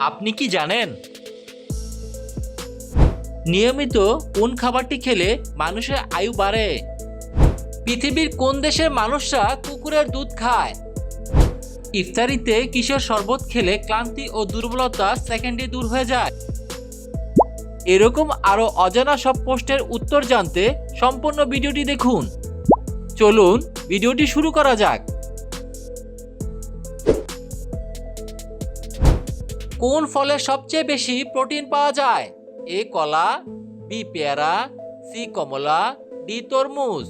আপনি কি জানেন? নিয়মিত কোন খাবারটি খেলে মানুষের আয়ু বাড়ে? পৃথিবীর কোন দেশের মানুষরা কুকুরের দুধ খায়? ইফতারিতে কিসের শরবত খেলে ক্লান্তি ও দুর্বলতা সেকেন্ডে দূর হয়ে যায়? এরকম আরও অজানা সব প্রশ্নের উত্তর জানতে সম্পূর্ণ ভিডিওটি দেখুন। চলুন, ভিডিওটি শুরু করা যাক। কোন ফলে সবচেয়ে বেশি প্রোটিন পাওয়া যায়? এ কলা, বি পেয়ারা, সি কমলা, ডি তরমুজ।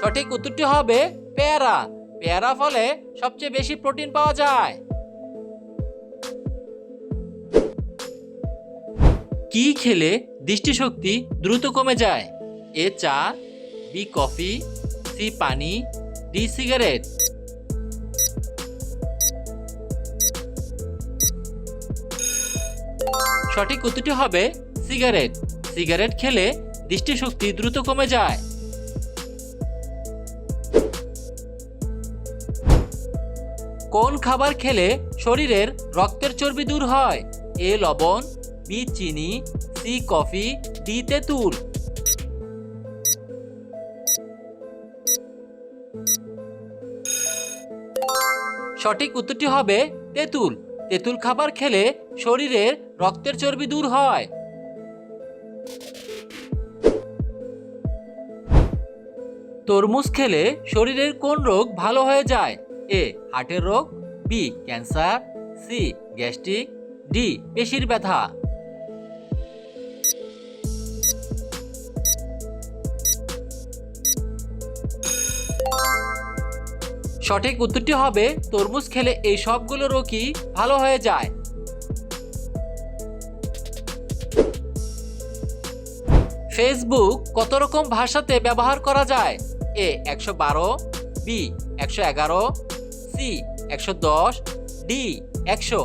সঠিক উত্তরটি হবে পেয়ারা। পেয়ারা ফলে সবচেয়ে বেশি প্রোটিন পাওয়া যায়। কি খেলে দৃষ্টিশক্তি দ্রুত কমে যায়? এ চা, বি কফি সি পানি ডি সিগারেট সঠিক উত্তরটি হবে সিগারেট সিগারেট খেলে দৃষ্টিশক্তি দ্রুত কমে যায়। কোন খাবার খেলে শরীরের রক্তের চর্বি দূর হয়? এ লবণ, বি চিনি, সি কফি, ডি তেঁতুল। সঠিক উত্তরটি হবে তেঁতুল। তেঁতুল খাবার খেলে শরীরের রক্তের চর্বি দূর হয়। তরমুজ খেলে শরীরের কোন রোগ ভালো হয়ে যায়? এ, হার্টের রোগ, B, cancer, C, gastric, D, পেশির ব্যথা। সঠিক উত্তরটি হবে, তরমুজ খেলে এই সবগুলো রোগই ভালো হয়ে যায়। ফেসবুক কত রকম ভাষাতে ব্যবহার করা যায়? এ, একশো বারো, বি, একশো এগারো, সি, একশো দশ, ডি, একশো।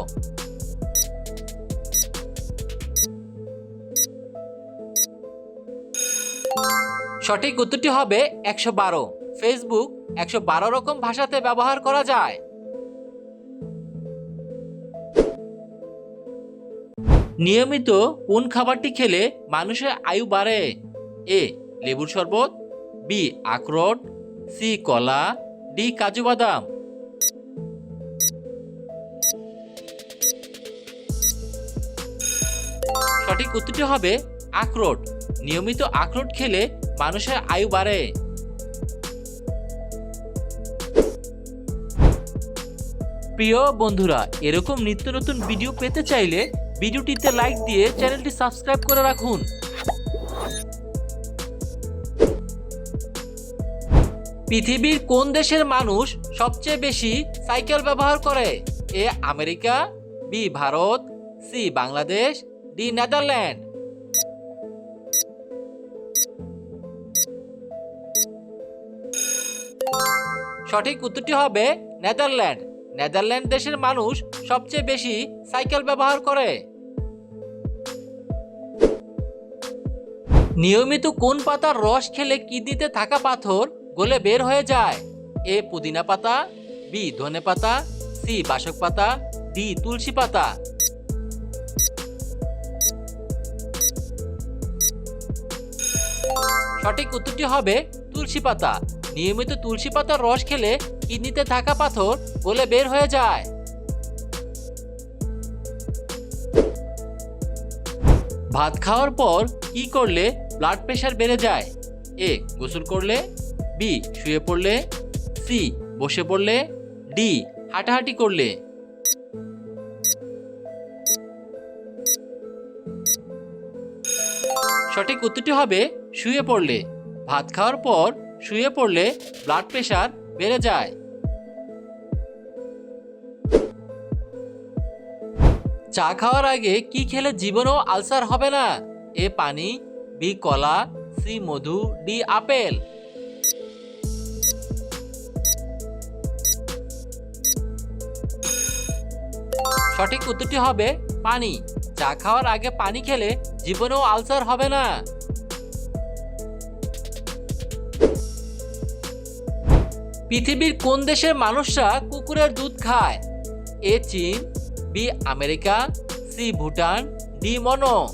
সঠিক উত্তরটি হবে একশো বারো। ফেসবুক একশো বারো রকম ভাষাতে ব্যবহার করা যায়। নিয়মিত কোন খাবারটি খেলে মানুষের আয়ু বাড়ে? এ, লেবুর শরবত, বি, আখরোট, সি, কলা, ডি, কাজু বাদাম। সঠিক উত্তরটি হবে আখরোট। নিয়মিত আখরোট খেলে মানুষের আয়ু বাড়ে। প্রিয় বন্ধুরা, এরকম নিত্য নতুন ভিডিও পেতে চাইলে ভিডিওটিতে লাইক দিয়ে চ্যানেলটি সাবস্ক্রাইব করে রাখুন। পৃথিবীর কোন দেশের মানুষ সবচেয়ে বেশি সাইকেল ব্যবহার করে? A America, B Bharat, C Bangladesh, D Netherland. সঠিক উত্তরটি হবে নেদারল্যান্ড। নেদারল্যান্ড দেশের মানুষ সবচেয়ে বেশি সাইকেল ব্যবহার করে। নিয়মিত কোন পাতার রস খেলে কিডনিতে থাকা পাথর গলে বের হয়ে যায়? এ পুদিনা পাতা, বি ধনে পাতা, সি বাসক পাতা, ডি তুলসী পাতা। সঠিক উত্তরটি হবে তুলসী পাতা। নিয়মিত তুলসী পাতার রস খেলে কিডনিতে থাকা পাথর গলে বের হয়ে যায়। ভাত খাওয়ার পর কি করলে ব্লাড প্রেশার বেড়ে যায়? এ, গোসল করলে, বি, শুয়ে পড়লে, সি, বসে পড়লে, ডি, হাঁটাহাঁটি করলে। সঠিক উত্তরটি হবে শুয়ে পড়লে। ভাত খাওয়ার পর শুয়ে পড়লে ব্লাড প্রেশার বেড়ে যায়। চা খাওয়ার আগে কি খেলে জীবনেও আলসার হবে না? এ পানি, বি কলা, সি মধু, ডি আপেল। সঠিক উত্তরটি হবে পানি। চা খাওয়ার আগে পানি খেলে জীবনেও আলসার হবে না। পৃথিবীর কোন দেশের মানুষরা কুকুরের দুধ খায়? এ চীন, B America, C Bhutan, D মনো।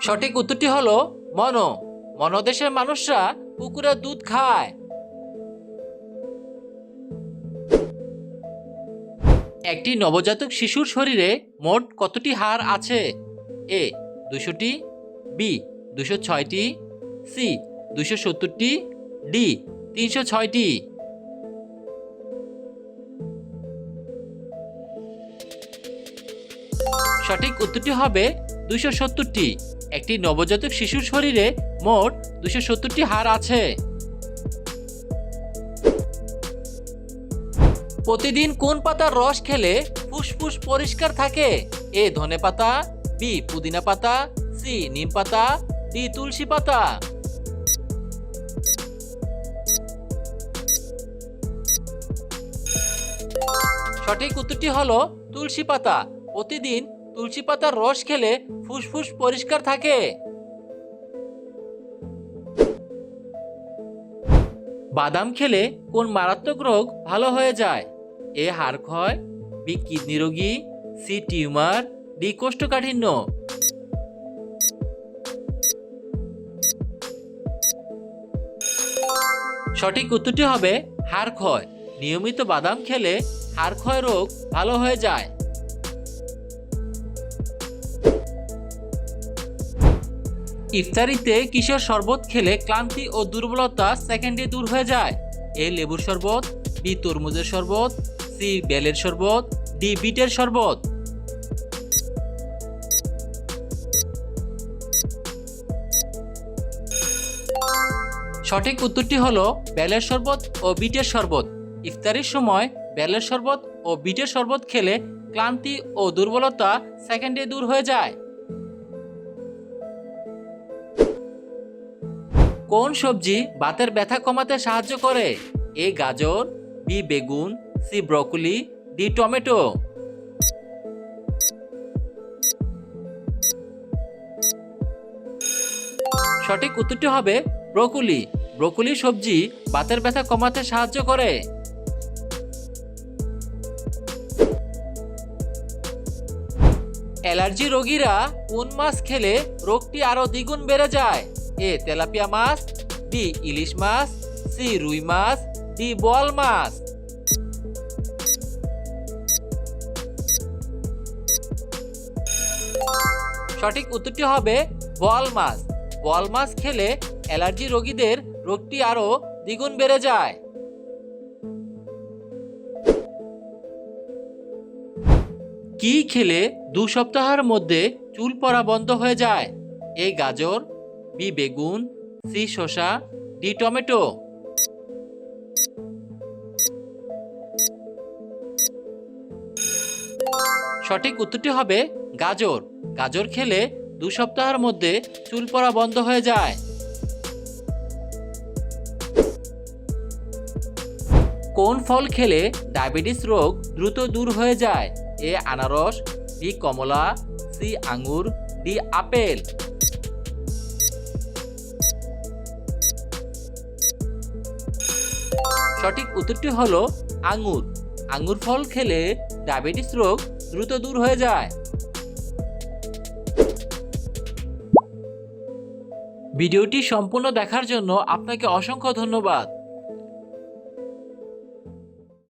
সঠিক উত্তরটি হলো মনো। মনোদেশের মানুষরা কুকুরের দুধ খায়। একটি নবজাতক শিশুর শরীরে মোট কতটি হাড় আছে? এ দুশোটি বি দুশো ছয়টি সি দুশো সত্তরটি ডি তিনশো ছয়টি। সঠিক উত্তরটি হবে দুশো সত্তরটি। একটি নবজাতক শিশুর শরীরে মোট দুশো সত্তরটি হাড় আছে। প্রতিদিন কোন পাতার রস খেলে ফুসফুস পরিষ্কার থাকে? এ ধনে পাতা বি পুদিনা পাতা, সি নিম পাতা, ডি তুলসী পাতা। সঠিক উত্তরটি হলো তুলসী পাতা। প্রতিদিন তুলসী পাতার রস খেলে ফুসফুস পরিষ্কার থাকে। বাদাম খেলে কোন মারাত্মক রোগ ভালো হয়ে যায়? এ হাড় ক্ষয় বি কিডনি রোগী, সি টিউমার কোষ্ঠকাঠিন্য। সঠিক উত্তরটি হবে হাড় ক্ষয়। নিয়মিত বাদাম খেলে হাড় ক্ষয় রোগ ভালো হয়ে যায়। ইফতারিতে কিসের শরবত খেলে ক্লান্তি ও দুর্বলতা সেকেন্ডে দূর হয়ে যায়। এ লেবুর শরবত, বি তরমুজের শরবত, সি বেলের শরবত, ডি বিটের শরবত। সঠিক উত্তরটি হলো বেলের শরবত ও বিটের শরবত। ইফতারির সময় বেলের শরবত ও বিটের শরবত খেলে ক্লান্তি ও দুর্বলতা সেকেন্ডে দূর হয়ে যায়। কোন সবজি বাতের ব্যথা কমাতে সাহায্য করে? এ গাজর, বি বেগুন, সি ব্রকলি, ডি টমেটো। সঠিক উত্তরটি হবে ব্রকুলি। ব্রকুলি সবজি বাতের ব্যথা কমাতে সাহায্য করে। অ্যালার্জি রোগীরা কোন মাছ খেলে রোগটি আরও দ্বিগুণ বেড়ে যায়? এ, তেলাপিয়া মাছ, বি, ইলিশ মাছ, সি, রুই মাছ, ডি বল মাছ। সঠিক উত্তরটি হবে বল মাছ। বল মাছ খেলে অ্যালার্জি রোগীদের রোগটি আরও দ্বিগুণ বেড়ে যায়। কি খেলে দু সপ্তাহের মধ্যে চুল পড়া বন্ধ হয়ে যায়? এ গাজর, বি বেগুন, সি শসা, ডি টমেটো। সঠিক উত্তরটি হবে গাজর। গাজর খেলে দু সপ্তাহের মধ্যে চুল পড়া বন্ধ হয়ে যায়। কোন ফল খেলে ডায়াবেটিস রোগ দ্রুত দূর হয়ে যায়? এ আনারস, বি কমলা, সি আঙ্গুর, ডি আপেল। সঠিক উত্তরটি হলো আঙ্গুর। আঙ্গুর ফল খেলে ডায়াবেটিস রোগ দ্রুত দূর হয়ে যায়। ভিডিওটি সম্পূর্ণ দেখার জন্য আপনাকে অসংখ্য ধন্যবাদ।